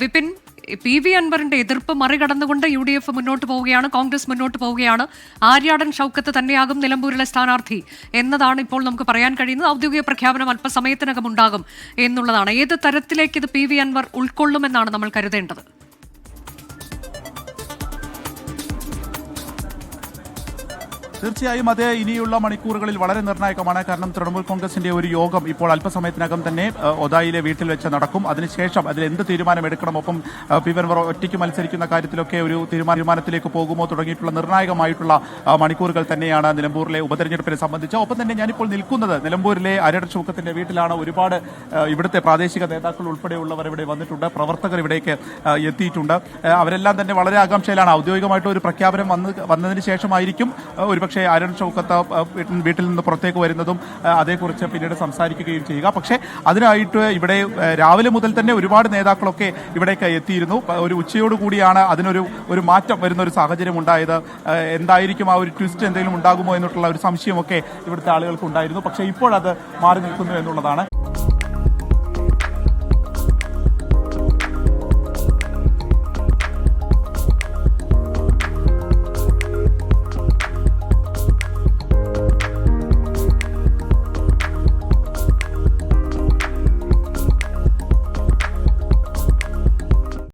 Vipin P V അൻവറിന്റെ എതിർപ്പ് മറികടന്നുകൊണ്ട് യു ഡി എഫ് മുന്നോട്ട് പോവുകയാണ് കോൺഗ്രസ് മുന്നോട്ട് പോവുകയാണ്. ആര്യാടൻ ഷൗക്കത്ത് തന്നെയാകും നിലമ്പൂരിലെ സ്ഥാനാർത്ഥി എന്നതാണ് ഇപ്പോൾ നമുക്ക് പറയാൻ കഴിയുന്നത്. ഔദ്യോഗിക പ്രഖ്യാപനം അല്പസമയത്തിനകം ഉണ്ടാകും എന്നുള്ളതാണ്. ഏത് തരത്തിലേക്ക് ഇത് പി വി അൻവർ ഉൾക്കൊള്ളുമെന്നാണ് നമ്മൾ കരുതേണ്ടത്? തീർച്ചയായും അത് ഇനിയുള്ള മണിക്കൂറുകളിൽ വളരെ നിർണായകമാണ്. കാരണം തൃണമൂൽ കോൺഗ്രസിന്റെ ഒരു യോഗം ഇപ്പോൾ അല്പസമയത്തിനകം തന്നെ ഒതായിലെ വീട്ടിൽ വെച്ച് നടക്കും. അതിനുശേഷം അതിൽ എന്ത് തീരുമാനം എടുക്കണം? ഒപ്പം പി വെൻവർ ഒറ്റയ്ക്ക് മത്സരിക്കുന്ന കാര്യത്തിലൊക്കെ ഒരു തീരുമാനത്തിലേക്ക് പോകുമോ തുടങ്ങിയിട്ടുള്ള നിർണായകമായിട്ടുള്ള മണിക്കൂറുകൾ തന്നെയാണ് നിലമ്പൂരിലെ ഉപതെരഞ്ഞെടുപ്പിനെ സംബന്ധിച്ച്. ഒപ്പം തന്നെ ഞാനിപ്പോൾ നിൽക്കുന്നത് നിലമ്പൂരിലെ അരട ചൂക്കത്തിന്റെ വീട്ടിലാണ്. ഒരുപാട് ഇവിടുത്തെ പ്രാദേശിക നേതാക്കൾ ഉൾപ്പെടെയുള്ളവർ ഇവിടെ വന്നിട്ടുണ്ട്. പ്രവർത്തകർ ഇവിടേക്ക് എത്തിയിട്ടുണ്ട്. അവരെല്ലാം തന്നെ വളരെ ആകാംക്ഷയിലാണ്. ഔദ്യോഗികമായിട്ട് ഒരു പ്രഖ്യാപനം വന്ന് വന്നതിന് ശേഷമായിരിക്കും ഏഹ്, ഒരുപക്ഷെ അരുൺ ചൗക്കത്ത് ഏഹ്, വീട്ടിൽ- നിന്ന് പുറത്തേക്ക് വരുന്നതും അതേക്കുറിച്ച് പിന്നീട് സംസാരിക്കുകയും ചെയ്യുക. പക്ഷേ അതിനായിട്ട് ഇവിടെ രാവിലെ മുതൽ തന്നെ ഒരുപാട് നേതാക്കളൊക്കെ ഇവിടേക്ക് എത്തിയിരുന്നു. ഒരു ഉച്ചയോട് കൂടിയാണ് അതിനൊരു ഒരു മാറ്റം വരുന്ന ഒരു സാഹചര്യം ഉണ്ടായത്. എന്തായിരിക്കും ആ ഒരു ട്വിസ്റ്റ് എന്തെങ്കിലും ഉണ്ടാകുമോ എന്നുള്ള ഒരു സംശയമൊക്കെ ഇവിടുത്തെ ആളുകൾക്ക് ഉണ്ടായിരുന്നു. പക്ഷേ ഇപ്പോഴത് മാറി നിൽക്കുന്നു എന്നുള്ളതാണ്.